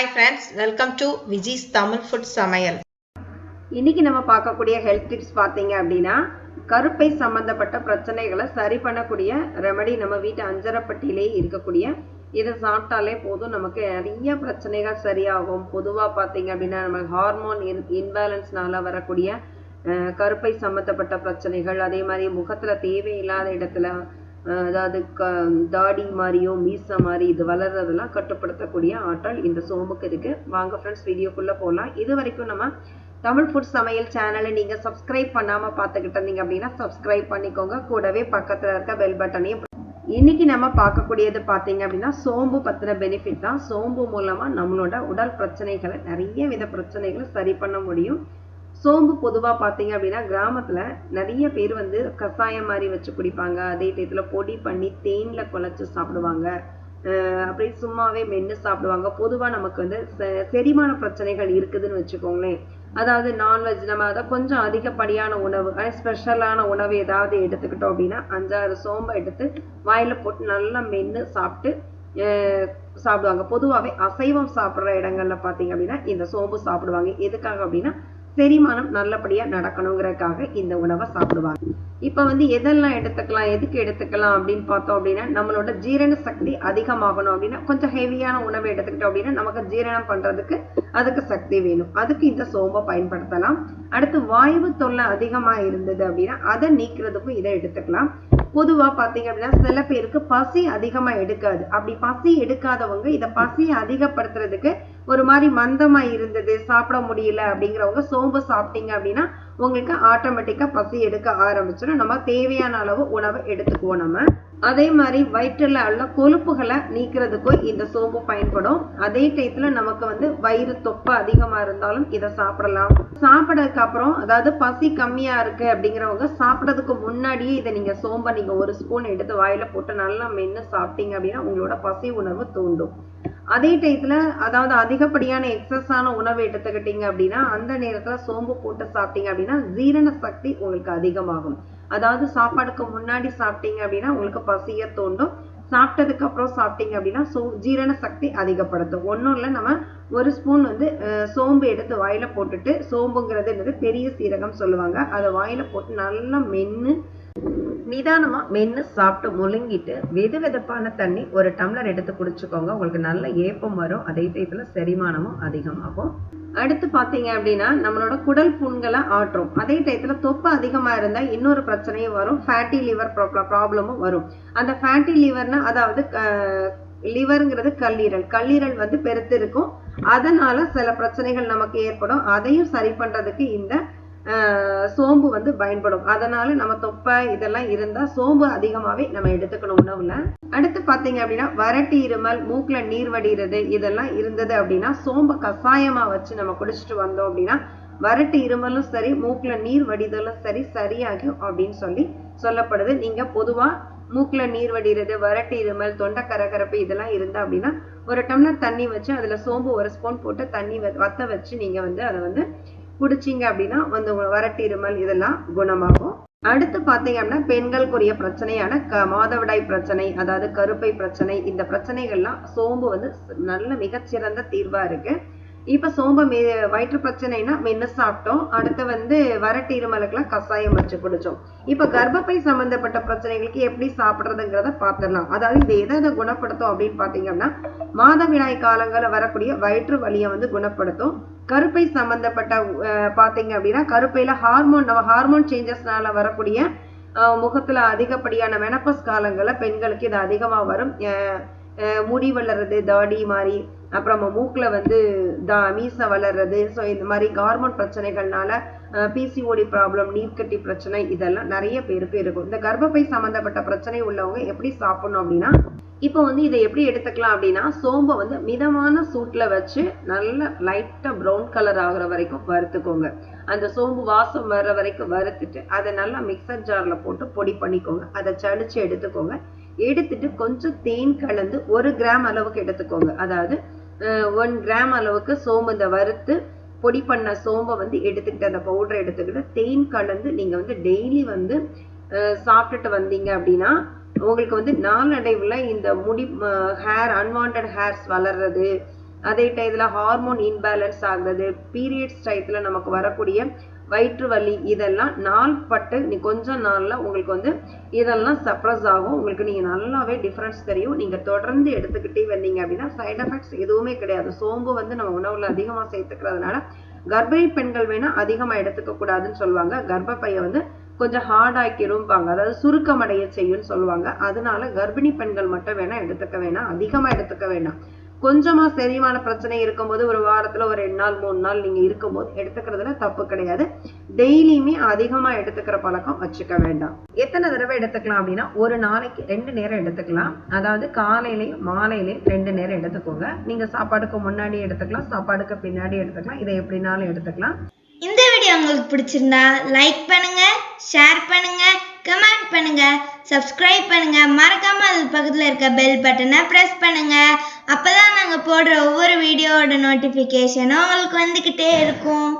Hi friends welcome to Viji's Tamil food சமையல் இன்னைக்கு நம்ம பார்க்கக்கூடிய ஹெல்த் டிப்ஸ் பார்த்தீங்க அப்படின்னா கருப்பை சம்பந்தப்பட்ட பிரச்சனைகளை சரி பண்ணக்கூடிய ரெமடி நம்ம வீட்டு அஞ்சரப்பட்டியிலே இருக்கக்கூடிய இதை சாப்பிட்டாலே போதும் நமக்கு நிறைய பிரச்சனைகள் சரியாகும். பொதுவாக பார்த்தீங்க அப்படின்னா நம்ம ஹார்மோன் இன் இன்பேலன்ஸ்னால வரக்கூடிய கருப்பை சம்மந்தப்பட்ட பிரச்சனைகள் அதே மாதிரி முகத்துல தேவையில்லாத இடத்துல அதாவது க தாடி மாதிரியோ மீச மாதிரி இது வளர்றதெல்லாம் கட்டுப்படுத்தக்கூடிய ஆற்றல் இந்த சோம்புக்கு இருக்கு. வாங்க ஃப்ரெண்ட்ஸ் வீடியோக்குள்ளே போகலாம் இது வரைக்கும் நம்ம தமிழ் ஃபுட் சமையல் சேனலை நீங்க சப்ஸ்கிரைப் பண்ணாம பார்த்துக்கிட்டு இருந்தீங்க அப்படின்னா சப்ஸ்கிரைப் பண்ணிக்கோங்க. கூடவே பக்கத்தில் இருக்க பெல் பட்டனையும் இன்னைக்கு நம்ம பார்க்கக்கூடியது பார்த்தீங்க அப்படின்னா சோம்பு பத்தின பெனிஃபிட் தான். சோம்பு மூலமா நம்மளோட உடல் பிரச்சனைகளை நிறைய வித பிரச்சனைகளை சரி பண்ண முடியும். சோம்பு பொதுவா பார்த்தீங்க அப்படின்னா கிராமத்துல நிறைய பேர் வந்து கஷாயம் மாதிரி வச்சு குடிப்பாங்க. அதே டயத்தில் பொடி பண்ணி தேனில் குழச்சி சாப்பிடுவாங்க. அப்படியே சும்மாவே மென்று சாப்பிடுவாங்க. பொதுவா நமக்கு வந்து செ- செரிமான பிரச்சனைகள் இருக்குதுன்னு வச்சுக்கோங்களேன். அதாவது நான்வெஜ் நம்ம அதை கொஞ்சம் அதிகப்படியான உணவு ஸ்பெஷலான உணவு ஏதாவது எடுத்துக்கிட்டோம் அப்படின்னா அஞ்சாறு சோம்பை எடுத்து வாயில போட்டு நல்லா மென்று சாப்பிட்டு சாப்பிடுவாங்க. பொதுவாகவே அசைவம் சாப்பிட்ற இடங்கள்ல பார்த்தீங்க அப்படின்னா இந்த சோம்பு சாப்பிடுவாங்க. எதுக்காக அப்படின்னா செரிமானம் நல்லபடியா நடக்கணுங்கிறதுக்காக இந்த உணவை சாப்பிடுவாங்க. இப்போ வந்து எதெல்லாம் எடுத்துக்கலாம் எதுக்கு எடுத்துக்கலாம் அப்படின்னு பார்த்தோம் அப்படின்னா நம்மளோட ஜீரண சக்தி அதிகமாகணும் அப்படின்னா கொஞ்சம் ஹெவியான உணவை எடுத்துக்கிட்டோம் அப்படின்னா நமக்கு ஜீரணம் பண்றதுக்கு அதுக்கு சக்தி வேணும். அதுக்கு இந்த சோம்பை பயன்படுத்தலாம். அடுத்து வாயு தொல்லை அதிகமா இருந்தது அப்படின்னா அதை நீக்கிறதுக்கும் இதை எடுத்துக்கலாம். பொதுவா பார்த்தீங்க அப்படின்னா சில பேருக்கு பசி அதிகமா எடுக்காது. அப்படி பசி எடுக்காதவங்க இத பசியை அதிகப்படுத்துறதுக்கு ஒரு மாதிரி மந்தமா இருந்தது சாப்பிட முடியல அப்படிங்கிறவங்க சோம்பு சாப்பிட்டீங்க அப்படின்னா உங்களுக்கு ஆட்டோமேட்டிக்கா பசி எடுக்க ஆரம்பிச்சிடும். நம்ம தேவையான அளவு உணவை எடுத்துக்குவோம் நம்ம. அதே மாதிரி வயிற்றுல உள்ள கொழுப்புகளை நீக்கிறதுக்கும் இந்த சோம்பு பயன்படும். அதே டயத்துல நமக்கு வந்து வயிறு தொப்பை அதிகமா இருந்தாலும் இதை சாப்பிடலாம். சாப்பிடறதுக்கு அப்புறம் அதாவது பசி கம்மியா இருக்கு அப்படிங்கிறவங்க சாப்பிட்றதுக்கு முன்னாடியே இதை நீங்க சோம்பை நீங்க ஒரு ஸ்பூன் எடுத்து வாயில போட்டு நல்லா மென்று சாப்பிட்டீங்க அப்படின்னா உங்களோட பசி உணர்வு தூண்டும். அதே டயத்துல அதாவது அதிகப்படியான எக்ஸஸான உணவு எடுத்துக்கிட்டீங்க அப்படின்னா அந்த நேரத்துல சோம்பு போட்டு சாப்பிட்டீங்க அப்படின்னா ஜீரண சக்தி உங்களுக்கு அதிகமாகும். அதாவது சாப்பாடுக்கு முன்னாடி சாப்பிட்டீங்க அப்படின்னா உங்களுக்கு பசிய தோண்டும். சாப்பிட்டதுக்கு அப்புறம் சாப்பிட்டீங்க அப்படின்னா சோ ஜீரண சக்தி அதிகப்படுத்தும். ஒன்றும் இல்லை நம்ம ஒரு ஸ்பூன் வந்து சோம்பு எடுத்து வாயில போட்டுட்டு சோம்புங்கிறது என்னது? பெரிய சீரகம் சொல்லுவாங்க. அதை வாயில போட்டு நல்லா மென்னு நிதானமா மென்னு சாப்பிட்டு முழுங்கிட்டு வெது வெதுப்பான தண்ணி ஒரு டம்ளர் எடுத்து குடிச்சுக்கோங்க. உங்களுக்கு நல்ல ஏப்பம் வரும். அதே டயத்துல செரிமானமும் அதிகமாகும். அடுத்து பாத்தீங்க அப்படின்னா நம்மளோட குடல் புண்களை ஆற்றும். அதே டயத்துல தொப்பு அதிகமா இருந்தா இன்னொரு பிரச்சனையும் வரும். ஃபேட்டி லிவர் ப்ராப்ளமும் வரும். அந்த ஃபேட்டி லிவர்னா அதாவது லிவருங்கிறது கல்லீரல். கல்லீரல் வந்து பெருத்து இருக்கும். அதனால சில பிரச்சனைகள் நமக்கு ஏற்படும். அதையும் சரி பண்றதுக்கு இந்த சோம்பு வந்து பயன்படும். அதனால நம்ம தொப்பை இதெல்லாம் இருந்தா சோம்பு அதிகமாவே நம்ம எடுத்துக்கணும் உணவுல. அடுத்து பாத்தீங்க அப்படின்னா வறட்டி இருமல் மூக்குல நீர் வடிகிறது இதெல்லாம் இருந்தது அப்படின்னா சோம்பை கஷாயமா வச்சு நம்ம குடிச்சிட்டு வந்தோம் அப்படின்னா வறட்டு இருமலும் சரி மூக்குல நீர் வடிதலும் சரி சரியாகும் அப்படின்னு சொல்லி சொல்லப்படுது. நீங்க பொதுவா மூக்குல நீர் வடிகிறது வறட்டு இருமல் தொண்டை கரகரப்பு இதெல்லாம் இருந்தா அப்படின்னா ஒரு டம்ளர் தண்ணி வச்சு அதுல சோம்பு ஒரு ஸ்பூன் போட்டு தண்ணி வ- வத்த வச்சு நீங்க வந்து அதை வந்து குடிச்சீங்க அப்படின்னா வந்து வரட்டிருமல் வறட்டு இருமல் இதெல்லாம் குணமாகும். அடுத்து பார்த்தீங்க அப்படின்னா பெண்களுக்குரிய பிரச்சனையான க மாதவிடாய் பிரச்சனை அதாவது கருப்பை பிரச்சனை இந்த பிரச்சனைகள்லாம் சோம்பு வந்து நல்ல மிகச்சிறந்த தீர்வா இருக்கு. இப்ப சோம்பு மெ வயிற்று பிரச்சனைனா மென்று சாப்பிட்டோம். அடுத்து வந்து வறட்டு இருமலுக்கெல்லாம் கஷாயம் வச்சு குடிச்சோம். இப்ப கர்ப்பப்பை சம்மந்தப்பட்ட பிரச்சனைகளுக்கு எப்படி சாப்பிட்றதுங்கிறத பார்த்துடலாம். அதாவது இது எதை எதை குணப்படுத்தும் அப்படின்னு பார்த்தீங்கன்னா அப்படின்னா மாதவிடாய் காலங்களில் வரக்கூடிய வயிற்று வலியை வந்து குணப்படுத்தும். கருப்பை சம்பந்தப்பட்ட பார்த்தீங்க அப்படின்னா கருப்பையில ஹார்மோன் நம்ம ஹார்மோன் சேஞ்சஸ்னால வரக்கூடிய முகத்தில் முகத்துல அதிகப்படியான மெனப்பஸ் காலங்களில் பெண்களுக்கு இது அதிகமாக வரும். முடி வளர்றது தாடி மாதிரி அப்புறம் மூக்கில் வந்து தா மீச வளர்றது ஸோ இந்த மாதிரி ஹார்மோன் பிரச்சனைகள்னால பிசிஓடி ப்ராப்ளம் நீர்க்கட்டி பிரச்சனை இதெல்லாம் நிறைய பேருக்கு இருக்கும். இந்த கர்ப்பப்பை சம்மந்தப்பட்ட பிரச்சனை உள்ளவங்க எப்படி சாப்பிடணும் அப்படின்னா இப்போ வந்து இதை எப்படி எடுத்துக்கலாம் அப்படின்னா சோம்பை வந்து மிதமான சூட்டில் வச்சு நல்ல லைட்டாக ப்ரௌன் கலர் ஆகிற வரைக்கும் வறுத்துக்கோங்க. அந்த சோம்பு வாசம் வர்ற வரைக்கும் வறுத்துட்டு அதை நல்லா மிக்சர் ஜாரில் போட்டு பொடி பண்ணிக்கோங்க. அதை சளிச்சு எடுத்துக்கோங்க. எடுத்துட்டு கொஞ்சம் தேன் கலந்து ஒரு கிராம் அளவுக்கு எடுத்துக்கோங்க. அதாவது ஒன் கிராம் அளவுக்கு சோம்பு இந்த வறுத்து பொடி பண்ண சோம்பை வந்து எடுத்துக்கிட்டு அந்த பவுடரை எடுத்துக்கிட்டு தேன் கலந்து நீங்கள் வந்து டெய்லி வந்து சாப்பிட்டுட்டு வந்தீங்க அப்படின்னா உங்களுக்கு வந்து நாளடைவில் இந்த முடி ஹேர் அன்வான்ட் ஹேர்ஸ் வளர்றது அதே டயத்தில் ஹார்மோன் இன்பேலன்ஸ் ஆகுறது பீரியட்ஸ் டயத்தில் நமக்கு வரக்கூடிய வயிற்று வலி இதெல்லாம் நாள் பட்டு நீ கொஞ்ச நாளில் உங்களுக்கு வந்து இதெல்லாம் சப்ரஸ் ஆகும். உங்களுக்கு நீங்கள் நல்லாவே டிஃப்ரென்ஸ் தெரியும். நீங்கள் தொடர்ந்து எடுத்துக்கிட்டே வந்தீங்க அப்படின்னா சைட் எஃபெக்ட்ஸ் எதுவுமே கிடையாது. சோம்பு வந்து நம்ம உணவில் அதிகமாக சேர்த்துக்கிறதுனால கர்ப்பிணி பெண்கள் வேணால் அதிகமாக எடுத்துக்க கூடாதுன்னு சொல்லுவாங்க. கர்ப்பப்பையை வந்து கொஞ்சம் ஹார்ட் ஆக்கிரும்பாங்க. அதாவது சுருக்கமடைய செய்யும்னு சொல்லுவாங்க. அதனால கர்ப்பிணி பெண்கள் மட்டும் வேணா எடுத்துக்க வேணாம். அதிகமா எடுத்துக்க வேணாம். கொஞ்சமா செரிமான பிரச்சனை இருக்கும்போது ஒரு வாரத்துல ஒரு ரெண்டு நாள் மூணு நாள் நீங்க இருக்கும்போது எடுத்துக்கிறதுல தப்பு கிடையாது. டெய்லியுமே அதிகமா எடுத்துக்கிற பழக்கம் வச்சுக்க வேண்டாம். எத்தனை தடவை எடுத்துக்கலாம் அப்படின்னா ஒரு நாளைக்கு ரெண்டு நேரம் எடுத்துக்கலாம். அதாவது காலையிலையும் மாலையிலையும் ரெண்டு நேரம் எடுத்துக்கோங்க. நீங்க சாப்பாடுக்கு முன்னாடி எடுத்துக்கலாம். சாப்பாடுக்கு பின்னாடி எடுத்துக்கலாம். இதை எப்படினாலும் எடுத்துக்கலாம். இந்த உங்களுக்கு பிடிச்சிருந்தா லைக் பண்ணுங்க ஷேர் பண்ணுங்க கமெண்ட் பண்ணுங்க சப்ஸ்கிரைப் பண்ணுங்க. மறக்காம அது பக்கத்துல இருக்க பெல் பட்டனை பிரஸ் பண்ணுங்க. அப்பதான் நாங்க போடுற ஒவ்வொரு வீடியோவோட நோட்டிபிகேஷனும் உங்களுக்கு வந்துகிட்டே இருக்கும்.